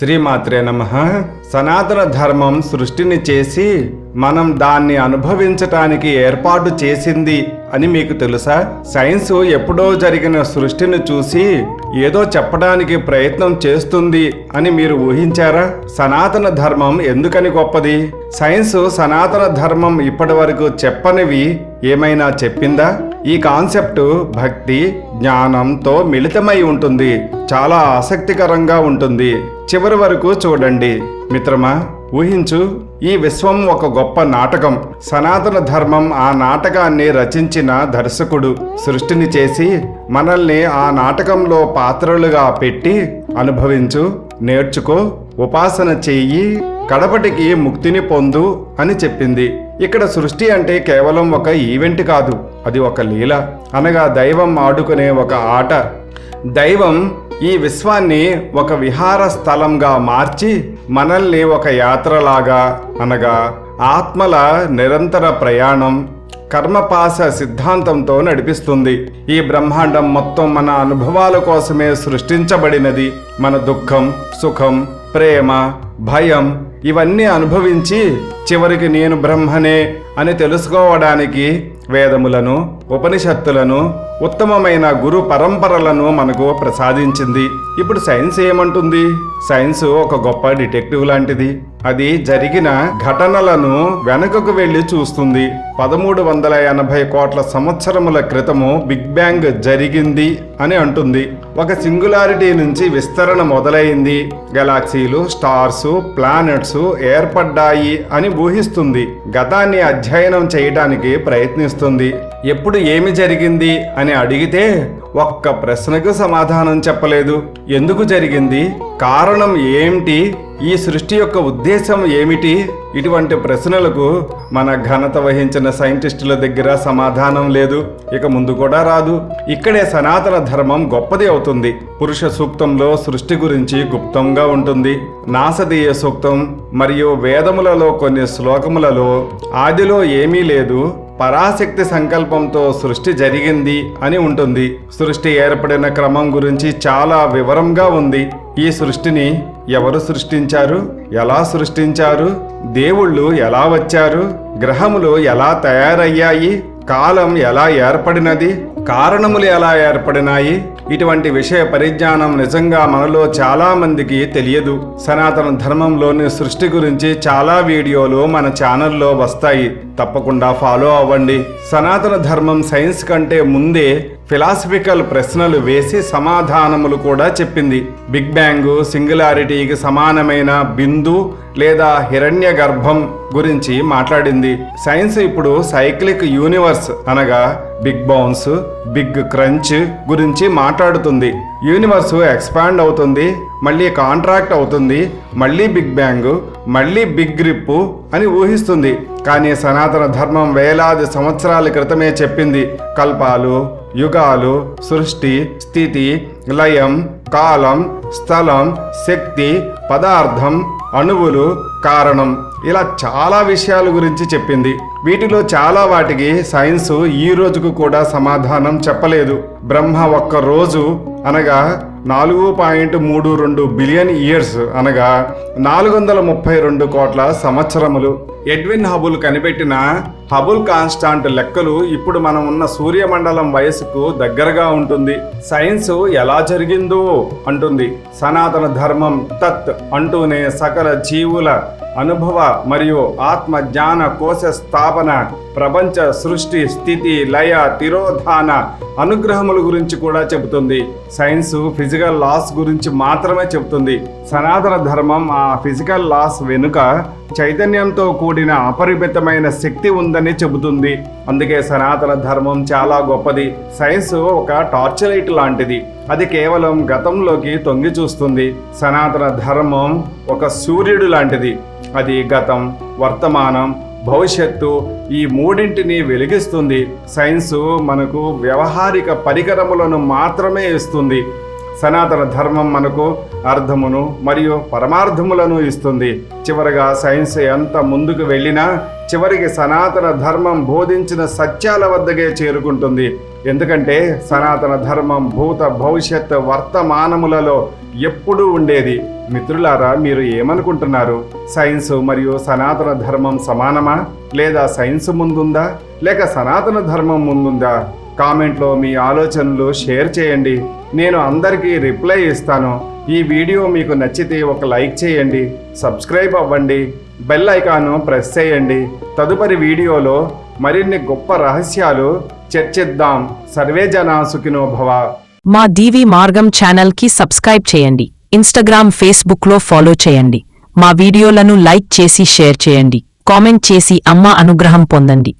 శ్రీమాత్రే నమ. సనాతన ధర్మం సృష్టిని చేసి మనం దాన్ని అనుభవించటానికి ఏర్పాటు చేసింది అని మీకు తెలుసా? సైన్స్ ఎప్పుడో జరిగిన సృష్టిని చూసి ఏదో చెప్పడానికి ప్రయత్నం చేస్తుంది అని మీరు ఊహించారా? సనాతన ధర్మం ఎందుకని గొప్పది? సైన్స్ సనాతన ధర్మం ఇప్పటి వరకు చెప్పనివి ఏమైనా చెప్పిందా? ఈ కాన్సెప్ట్ భక్తి జ్ఞానంతో మిళితమై ఉంటుంది. చాలా ఆసక్తికరంగా ఉంటుంది. చివరి వరకు చూడండి. మిత్రమా ఊహించు ఈ విశ్వం ఒక గొప్ప నాటకం. సనాతన ధర్మం ఆ నాటకాన్ని రచించిన దర్శకుడు సృష్టిని చేసి మనల్ని ఆ నాటకంలో పాత్రలుగా పెట్టి అనుభవించు నేర్చుకో ఉపాసన చెయ్యి కడపటికి ముక్తిని పొందు అని చెప్పింది. ఇక్కడ సృష్టి అంటే కేవలం ఒక ఈవెంట్ కాదు. అది ఒక లీల. అనగా దైవం ఆడుకునే ఒక ఆట. దైవం ఈ విశ్వాన్ని ఒక విహార స్థలంగా మార్చి మనల్ని ఒక యాత్రలాగా అనగా ఆత్మల నిరంతర ప్రయాణం కర్మపాస సిద్ధాంతంతో నడిపిస్తుంది. ఈ బ్రహ్మాండం మొత్తం మన అనుభవాల కోసమే సృష్టించబడినది. మన దుఃఖం సుఖం ప్రేమ భయం ఇవన్నీ అనుభవించి చివరికి నేను బ్రహ్మనే అని తెలుసుకోవడానికి వేదములను ఉపనిషత్తులను ఉత్తమమైన గురు పరంపరలను మనకు ప్రసాదించింది. ఇప్పుడు సైన్స్ ఏమంటుంది? సైన్స్ ఒక గొప్ప డిటెక్టివ్ లాంటిది. అది జరిగిన ఘటనలను వెనుకకు వెళ్ళి చూస్తుంది. పదమూడు వందల ఎనభై కోట్ల సంవత్సరముల క్రితము బిగ్ బ్యాంగ్ జరిగింది అని అంటుంది. ఒక సింగులారిటీ నుంచి విస్తరణ మొదలైంది. గెలాక్సీలు స్టార్స్ ప్లానెట్స్ ఏర్పడ్డాయి అని ఊహిస్తుంది. గతాన్ని అధ్యయనం చేయడానికి ప్రయత్నిస్తుంది ఎప్పుడు ఏమి జరిగింది అని అడిగితే ఒక్క ప్రశ్నకు సమాధానం చెప్పలేదు. ఎందుకు జరిగింది? కారణం ఏమిటి? ఈ సృష్టి యొక్క ఉద్దేశం ఏమిటి? ఇటువంటి ప్రశ్నలకు మన ఘనత వహించిన సైంటిస్టుల దగ్గర సమాధానం లేదు. ఇక ముందు కూడా రాదు. ఇక్కడే సనాతన ధర్మం గొప్పది అవుతుంది. పురుష సూక్తంలో సృష్టి గురించి గుప్తంగా ఉంటుంది. నాసదీయ సూక్తం మరియు వేదములలో కొన్ని శ్లోకములలో ఆదిలో ఏమీ లేదు. పరాశక్తి సంకల్పంతో సృష్టి జరిగింది అని ఉంటుంది. సృష్టి ఏర్పడిన క్రమం గురించి చాలా వివరంగా ఉంది. ఈ సృష్టిని ఎవరు సృష్టించారు? ఎలా సృష్టించారు? దేవుళ్ళు ఎలా వచ్చారు? గ్రహములు ఎలా తయారయ్యాయి? కాలం ఎలా ఏర్పడినది? కారణములు ఎలా ఏర్పడినాయి? ఇటువంటి విషయ పరిజ్ఞానం నిజంగా మనలో చాలా మందికి తెలియదు. సనాతన ధర్మంలోని సృష్టి గురించి చాలా వీడియోలు మన ఛానల్లో వస్తాయి. తప్పకుండా ఫాలో అవ్వండి. సనాతన ధర్మం సైన్స్ కంటే ముందే ఫిలాసఫికల్ ప్రశ్నలు వేసి సమాధానములు కూడా చెప్పింది. బిగ్ బ్యాంగ్ సింగులారిటీకి సమానమైన బిందు లేదా హిరణ్య గర్భం గురించి మాట్లాడింది. సైన్స్ ఇప్పుడు సైక్లిక్ యూనివర్స్ అనగా బిగ్ బౌన్స్ బిగ్ క్రంచ్ గురించి మాట్లాడుతుంది. యూనివర్స్ ఎక్స్పాండ్ అవుతుంది మళ్ళీ కాంట్రాక్ట్ అవుతుంది మళ్ళీ బిగ్ బ్యాంగ్ మళ్ళీ బిగ్ గ్రిప్ అని ఊహిస్తుంది. కానీ సనాతన ధర్మం వేలాది సంవత్సరాల క్రితమే చెప్పింది. కల్పాలు యుగాలు సృష్టి స్థితి లయం కాలం స్థలం శక్తి పదార్థం అణువులు కారణం ఇలా చాలా విషయాల గురించి చెప్పింది. వీటిలో చాలా వాటికి సైన్స్ ఈ రోజుకు కూడా సమాధానం చెప్పలేదు. బ్రహ్మ ఒక్క రోజు అనగా నాలుగు పాయింట్ మూడు రెండు బిలియన్ ఇయర్స్ అనగా నాలుగు వందల ముప్పై రెండు కోట్ల సంవత్సరములు. ఎడ్విన్ హబుల్ కనిపెట్టిన హబుల్ కాన్స్టాంట్ లెక్కలు ఇప్పుడు మనం ఉన్న సూర్యమండలం వయసుకు దగ్గరగా ఉంటుంది. సైన్స్ ఎలా జరిగిందో అంటుంది. సనాతన ధర్మం తత్ అంటూనే సకల జీవుల అనుభవ మరియు ఆత్మ జ్ఞాన కోశ స్థాపన ప్రపంచ సృష్టి స్థితి లయ తిరోధాన అనుగ్రహముల గురించి కూడా చెబుతుంది. సైన్స్ ఫిజికల్ లాస్ గురించి మాత్రమే చెబుతుంది. సనాతన ధర్మం ఆ ఫిజికల్ లాస్ వెనుక చైతన్యంతో కూడిన అపరిమితమైన శక్తి ఉందని చెబుతుంది. అందుకే సనాతన ధర్మం చాలా గొప్పది. సైన్స్ ఒక టార్చ్ లైట్ లాంటిది. అది కేవలం గతంలోకి తొంగి చూస్తుంది. సనాతన ధర్మం ఒక సూర్యుడు లాంటిది. అది గతం వర్తమానం భవిష్యత్తు ఈ మూడింటిని వెలిగిస్తుంది. సైన్సు మనకు వ్యవహారిక పరికరములను మాత్రమే ఇస్తుంది. సనాతన ధర్మం మనకు అర్థమును మరియు పరమార్థములను ఇస్తుంది. చివరగా సైన్స్ ఎంత ముందుకు వెళ్ళినా చివరికి సనాతన ధర్మం బోధించిన సత్యాల వద్దకే చేరుకుంటుంది. ఎందుకంటే సనాతన ధర్మం భూత భవిష్యత్ వర్తమానములలో ఎప్పుడూ ఉండేది. మిత్రులారా మీరు ఏమనుకుంటున్నారు? సైన్స్ మరియు సనాతన ధర్మం సమానమా? లేదా సైన్స్ ముందుందా? లేక సనాతన ధర్మం ముందుందా? కామెంట్లో మీ ఆలోచనలు షేర్ చేయండి. నేను అందరికీ రిప్లై ఇస్తాను. ఈ వీడియో మీకు నచ్చితే ఒక లైక్ చేయండి సబ్స్క్రైబ్ అవ్వండి బెల్ ఐకాను ప్రెస్ చేయండి. తదుపరి వీడియోలో మరిన్ని గొప్ప రహస్యాలు చర్చిద్దాం. సర్వే జనా భవ. మా డీవీ మార్గం ఛానల్కి సబ్స్క్రైబ్ చేయండి. ఇన్స్టాగ్రామ్ ఫేస్బుక్లో ఫాలో చేయండి. మా వీడియోలను లైక్ చేసి షేర్ చేయండి. కామెంట్ చేసి అమ్మ అనుగ్రహం పొందండి.